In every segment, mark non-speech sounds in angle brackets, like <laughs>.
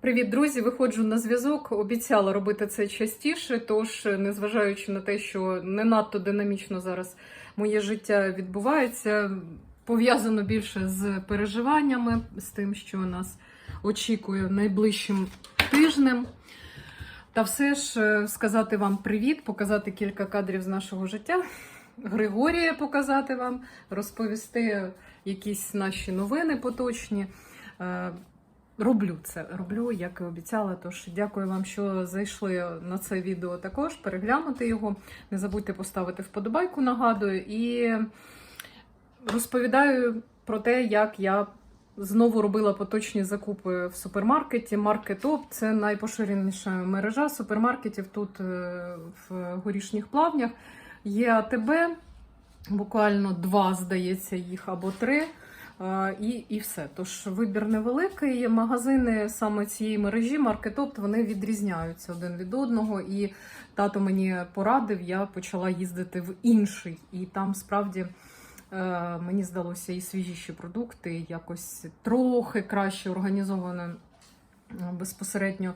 Привіт, друзі! Виходжу на зв'язок. Обіцяла робити це частіше. Тож, незважаючи на те, що не надто динамічно зараз моє життя відбувається, пов'язано більше з переживаннями, з тим, що нас очікує найближчим тижнем. Та все ж е, сказати вам привіт, показати кілька кадрів з нашого життя. Григорія показати вам, розповісти якісь наші новини поточні. Роблю це, роблю, як і обіцяла. Тож дякую вам, що зайшли на це відео також. Переглянути його. Не забудьте поставити вподобайку, нагадую, і розповідаю про те, як я знову робила поточні закупи в супермаркеті. Маркетоп це найпоширеніша мережа супермаркетів тут е, в горішніх плавнях. Є АТБ, буквально два, здається, їх або три. І, і все. Тож вибір невеликий. Магазини саме цієї мережі, маркетопт, вони відрізняються один від одного. І тато мені порадив, я почала їздити в інший. І там справді е, мені здалося і свіжіші продукти, якось трохи краще організовано е, безпосередньо.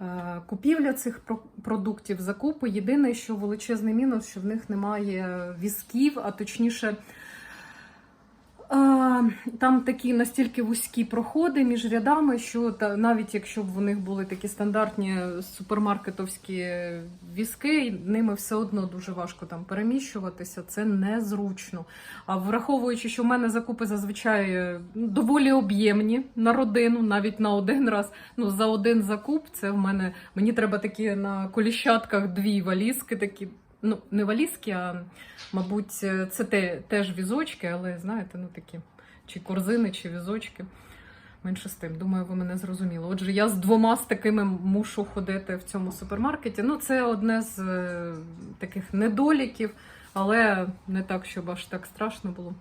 е, Купівля цих продуктів, закупи. Єдине, що величезний мінус, що в них немає візків, а точніше, Там такі настільки вузькі проходи між рядами, що та, навіть якщо б у них були такі стандартні супермаркетовські візки, ними все одно дуже важко там переміщуватися. Це незручно. А враховуючи, що в мене закупи зазвичай е, доволі об'ємні на родину, навіть на один раз. Ну за один закуп, це в мене мені треба такі на коліщатках дві валізки, такі. Ну, не валізки, а мабуть, це те, теж візочки, але знаєте, ну такі чи корзини, чи візочки. Менше з тим, думаю, ви мене зрозуміли. Отже, я з двома з такими мушу ходити в цьому супермаркеті. Ну, це одне з е, таких недоліків, але не так, щоб аж так страшно було.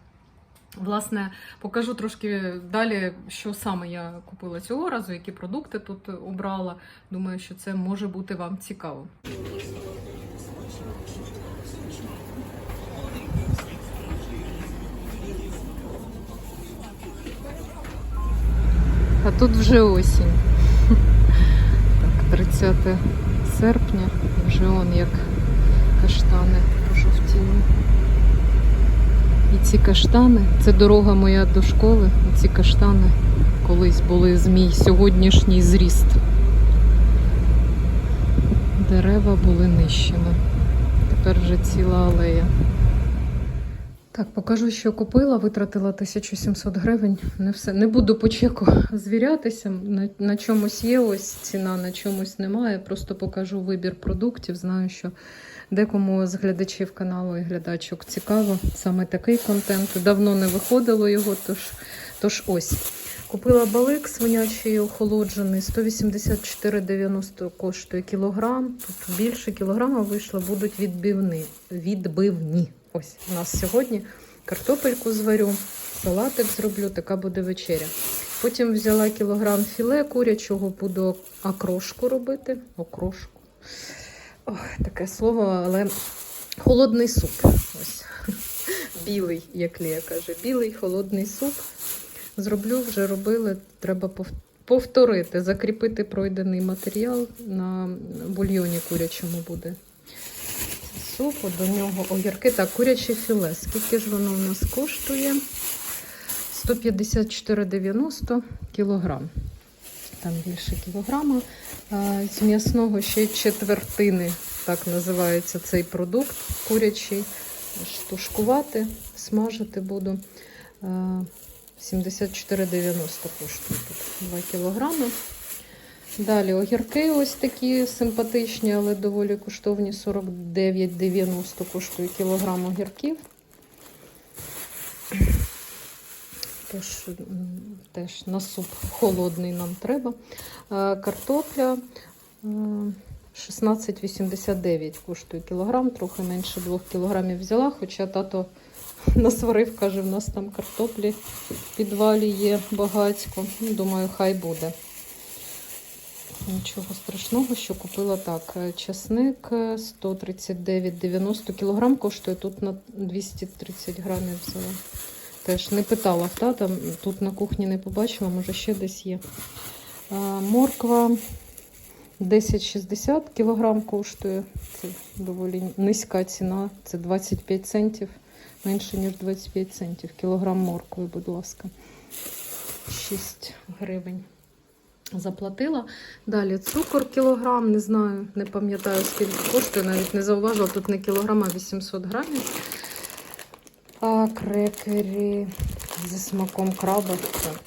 Власне, покажу трошки далі, що саме я купила цього разу, які продукти тут обрала. Думаю, що це може бути вам цікаво. А тут вже осінь. Так, 30 серпня, вже он як каштани пожовтіли. І ці каштани, це дорога моя до школи. І ці каштани колись були з мій сьогоднішній зріст. Дерева були нищені. Тепер вже ціла алея. Так, покажу, що купила, витратила 1700 гривень. Не все. Не буду по чеку звірятися. На, на чомусь є ось ціна, на чомусь немає. Просто покажу вибір продуктів. Знаю, що декому з глядачів каналу і глядачок цікаво. Саме такий контент. Давно не виходило його, тож, тож ось. Купила балик свинячий охолоджений, 184,90 коштує кілограм. Тут більше кілограма вийшло, будуть відбивні. відбивні. Ось у нас сьогодні картопельку зварю, салатик зроблю, така буде вечеря. Потім взяла кілограм філе курячого, буду окрошку робити. Окрошку. Ох, таке слово, але холодний суп. Ось. Білий, як Лія каже, білий холодний суп. Зроблю, вже робили, треба повторити, закріпити пройдений матеріал на бульйоні курячому буде супу, до нього огірки. Так, куряче філе. Скільки ж воно у нас коштує? 154,90 кілограм. Там більше кілограма. З м'ясного ще четвертини, так називається цей продукт курячий. Штушкувати, смажити буду. А, 74,90 коштує тут 2 кілограми. Далі огірки ось такі симпатичні, але доволі коштовні 49,90 коштує кілограм огірків. Тож м, теж на суп холодний нам треба. Картопля 16,89 коштує кілограм, трохи менше 2 кілограмів взяла, хоча тато насварив, каже, в нас там картоплі в підвалі є багатько. Ну, Думаю, хай буде. Нічого страшного, що купила так. Е, Часник е, 139,90 кг коштує, тут на 230 грамів взяла. Теж не питала в тата, тут на кухні не побачила, може ще десь є. А, Морква 10,60 кілограм коштує. Це доволі низька ціна. Це 25 центів, менше ніж 25 центів. Кілограм моркви, будь ласка. 6 гривень. Заплатила. Далі цукор кілограм, не знаю, не пам'ятаю, скільки коштує, навіть не зауважила, тут не кілограм, а 800 грамів. А крекери зі смаком краба.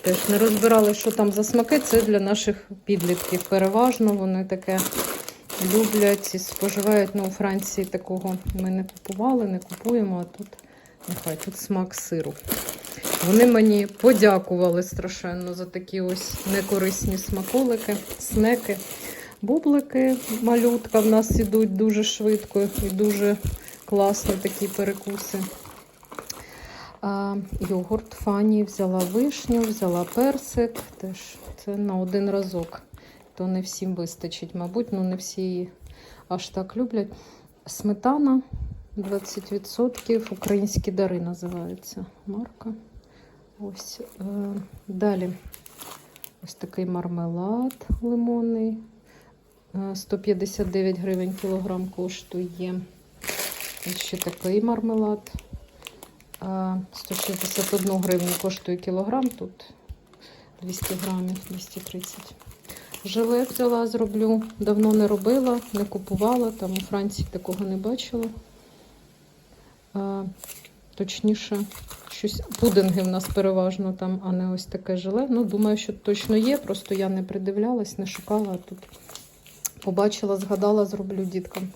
Теж не розбирали, що там за смаки. Це для наших підлітків. Переважно вони таке люблять і споживають. Ну, у Франції такого ми не купували, не купуємо, а тут нехай тут смак сиру. Вони мені подякували страшенно за такі ось некорисні смаколики, снеки. Бублики, малютка в нас ідуть дуже швидко і дуже класно такі перекуси. А, йогурт фані взяла вишню, взяла персик. Теж це на один разок. То не всім вистачить, мабуть, ну не всі її аж так люблять. Сметана 20%, українські дари називається марка. Ось е, далі ось такий мармелад лимонний. Е, 159 гривень кілограм коштує. Ось ще такий мармелад. Е, 161 гривню коштує кілограм. Тут 200 грамів, 230. Желе взяла, зроблю. Давно не робила, не купувала. Там у Франції такого не бачила. Е, Точніше, щось пудинги в нас переважно там, а не ось таке желе. Ну, думаю, що точно є. Просто я не придивлялась, не шукала, а тут побачила, згадала, зроблю діткам.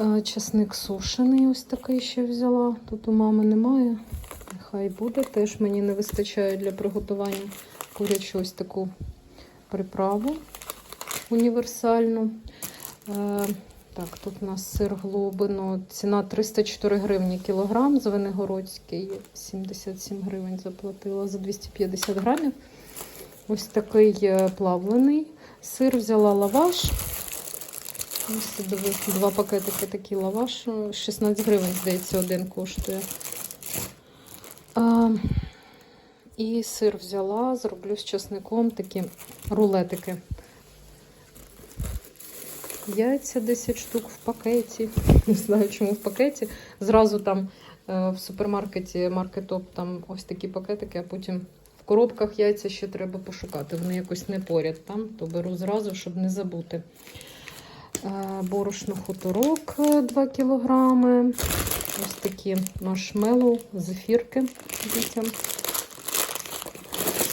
Е, Часник сушений, ось такий ще взяла. Тут у мами немає. Нехай буде. Теж мені не вистачає для приготування курячу ось таку приправу універсальну. Так, тут у нас сир глобино. Ціна 304 гривні кілограм. Звенигородський 77 гривень заплатила за 250 грамів. Ось такий е, плавлений сир. Взяла лаваш. Ось два пакетики такі лаваш. 16 гривень, здається, один коштує. А, і сир взяла, зроблю з часником такі рулетики. Яйця 10 штук в пакеті. <laughs> Не знаю, чому в пакеті. Зразу там е, в супермаркеті маркетоп там ось такі пакетики, а потім в коробках яйця ще треба пошукати. Вони якось не поряд там, то беру зразу, щоб не забути. Е, Борошно хуторок 2 кілограми. Ось такі маршмеллоу, зефірки дітям.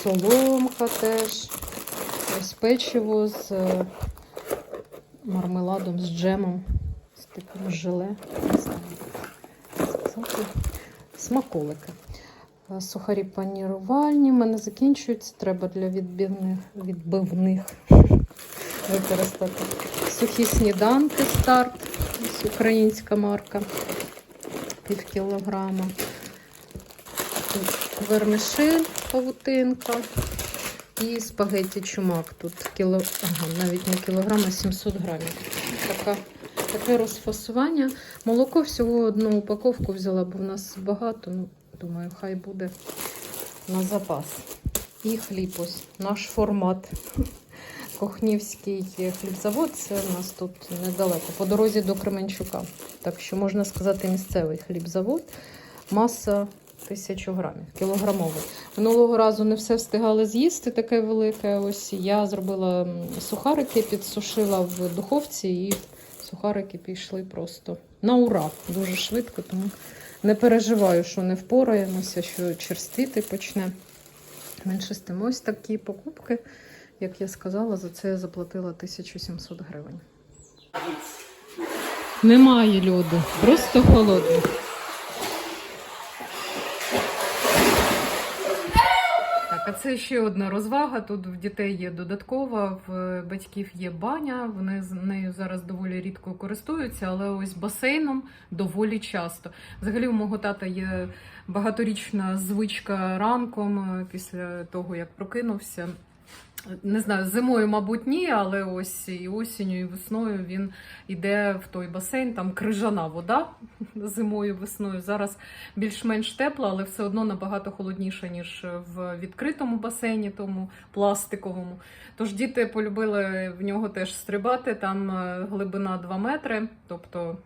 Соломка теж. Ось печиво з е, мармеладом, з джемом, з таким желе. Смаколики. Е, Сухарі панірувальні в мене закінчуються. Треба для відбивних, відбивних <laughs> використати. Сухі сніданки старт. Ось українська марка. Пів кілограма. Тут павутинка. І спагетті чумак. Тут кіло... ага, навіть не кілограм, а 700 грамів. Така, таке розфасування. Молоко всього одну упаковку взяла, бо в нас багато. Ну, думаю, хай буде на запас. І хліб ось, наш формат. Кохнівський хлібзавод, це у нас тут недалеко, по дорозі до Кременчука. Так що можна сказати, місцевий хлібзавод. Маса тисячу грамів, кілограмовий. Минулого разу не все встигали з'їсти, таке велике. Ось я зробила сухарики, підсушила в духовці, і сухарики пішли просто на ура. Дуже швидко, тому не переживаю, що не впораємося, що черстіти почне. Менше з тим, ось такі покупки. Як я сказала, за це я заплатила 1700 гривень. Немає льоду, просто холодно. Це ще одна розвага. Тут в дітей є додаткова, в батьків є баня. Вони з нею зараз доволі рідко користуються, але ось басейном доволі часто. Взагалі, у мого тата є багаторічна звичка ранком е, після того, як прокинувся. Не знаю, зимою, мабуть, ні, але ось і осінню, і весною він йде в той басейн, там крижана вода <laughs> зимою, весною. Зараз більш-менш тепла, але все одно набагато холодніше, ніж в відкритому басейні, тому пластиковому. Тож діти полюбили в нього теж стрибати, там е, глибина 2 метри, тобто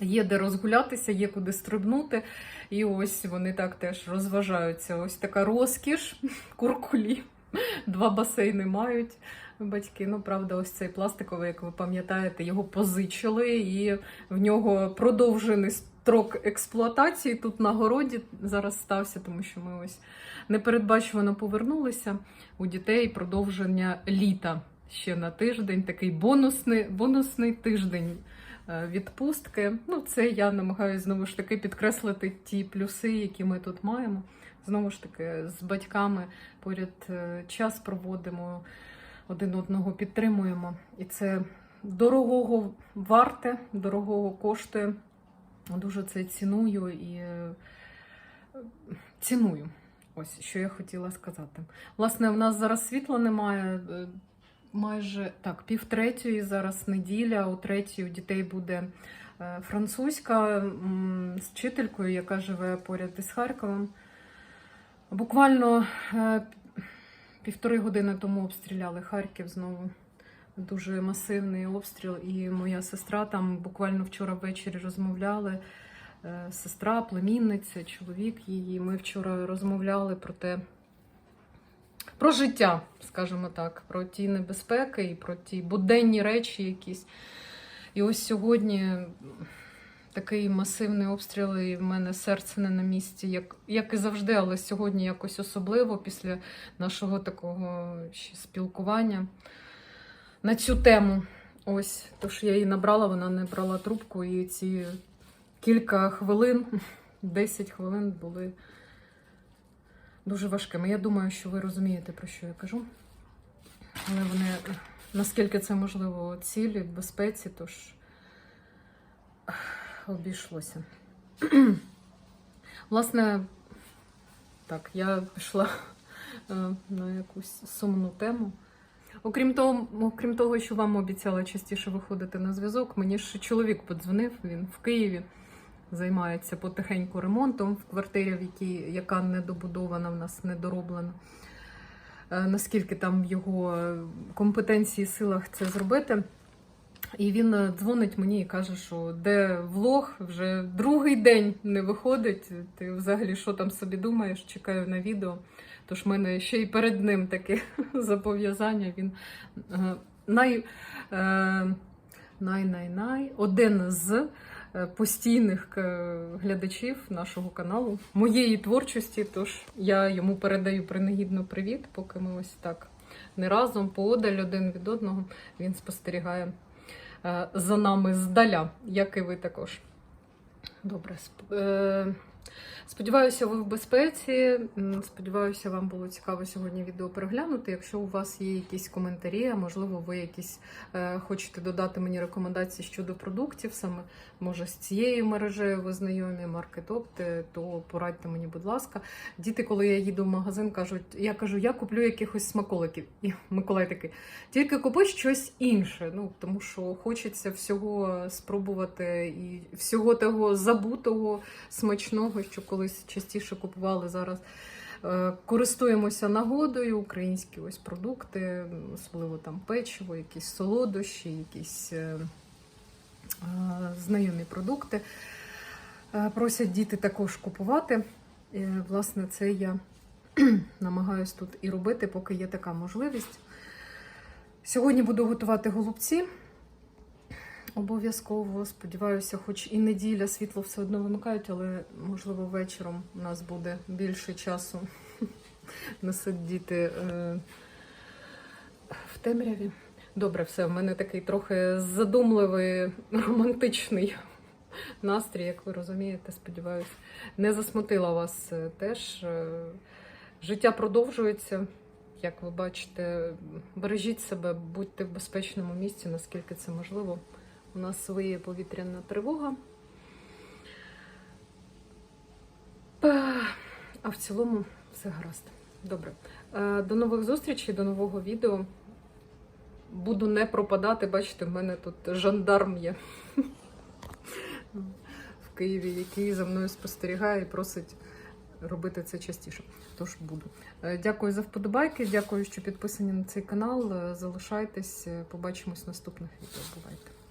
є де розгулятися, є куди стрибнути. І ось вони так теж розважаються. Ось така розкіш, <laughs> куркулі. <laughs> Два басейни мають батьки. Ну, правда, ось цей пластиковий, як ви пам'ятаєте, його позичили, і в нього продовжений строк експлуатації тут на городі зараз стався, тому що ми ось непередбачувано повернулися. У дітей продовження літа ще на тиждень, такий бонусний, бонусний тиждень е, відпустки. Ну, це я намагаюся знову ж таки підкреслити ті плюси, які ми тут маємо. Знову ж таки, з батьками поряд е, час проводимо, один одного підтримуємо. І це дорогого варте, дорогого коштує. Дуже це ціную і е, ціную. Ось що я хотіла сказати. Власне, в нас зараз світла немає. е, Майже так, пів третьої зараз неділя, у третій у дітей буде французька з вчителькою, яка живе поряд із Харковом. Буквально е, півтори години тому обстріляли Харків знову. Дуже масивний обстріл, і моя сестра там буквально вчора ввечері розмовляли. Е, Сестра, племінниця, чоловік її. Ми вчора розмовляли про те, про життя, скажімо так, про ті небезпеки і про ті буденні речі якісь. І ось сьогодні такий масивний обстріл, і в мене серце не на місці, як, як і завжди, але сьогодні якось особливо після нашого такого ще спілкування на цю тему. Ось, тож я її набрала, вона не брала трубку, і ці кілька хвилин, <laughs> 10 хвилин були дуже важкими. Я думаю, що ви розумієте, про що я кажу. Але вони, наскільки це можливо, цілі в безпеці, тож обійшлося. <clears throat> Власне, так, я пішла е, на якусь сумну тему. Окрім того, окрім того, що вам обіцяла частіше виходити на зв'язок, мені ж чоловік подзвонив, він в Києві займається потихеньку ремонтом в квартирі, в якій, яка недобудована, в нас недороблена. Е, Наскільки там в його компетенції силах це зробити. І він е, дзвонить мені і каже, що де влог вже другий день не виходить. Ти взагалі що там собі думаєш? Чекаю на відео. Тож в мене ще й перед ним таке <laughs> зобов'язання. Він е, най, е, най, най, най, один з постійних глядачів нашого каналу, моєї творчості. Тож я йому передаю принагідно привіт, поки ми ось так не разом, поодаль один від одного. Він спостерігає за нами здаля, як і ви також. Добре. Сп- е, Сподіваюся, ви в безпеці. Сподіваюся, вам було цікаво сьогодні відео переглянути. Якщо у вас є якісь коментарі, а можливо, ви якісь е, хочете додати мені рекомендації щодо продуктів, саме може з цією мережею ви знайомі, маркетопти, то порадьте мені, будь ласка. Діти, коли я їду в магазин, кажуть, я кажу, я куплю якихось смаколиків. І Миколай такий, тільки купи щось інше. Ну тому що хочеться всього спробувати і всього того забутого, смачного, що колись частіше купували зараз. Е, Користуємося нагодою, українські ось продукти, особливо там печиво, якісь солодощі, якісь е, е, знайомі продукти. Просять діти також купувати. Власне, це я <clears throat> намагаюсь тут і робити, поки є така можливість. Сьогодні буду готувати голубці. Обов'язково сподіваюся, хоч і неділя світло все одно вимикають, але можливо вечором у нас буде більше часу <laughs> не сидіти е, в темряві. Добре, все, в мене такий трохи задумливий романтичний настрій, як ви розумієте, сподіваюся. Не засмутила вас е, теж. Е, Життя продовжується. Як ви бачите, бережіть себе, будьте в безпечному місці, наскільки це можливо. У нас своє повітряна тривога. А в цілому все гаразд. Добре. Е, До нових зустрічей, до нового відео. Буду не пропадати. Бачите, в мене тут жандарм є в Києві, який за мною спостерігає і просить робити це частіше. Тож буду. Е, Дякую за вподобайки, дякую, що підписані на цей канал. Е, Залишайтесь, побачимось в наступних відео. Бувайте.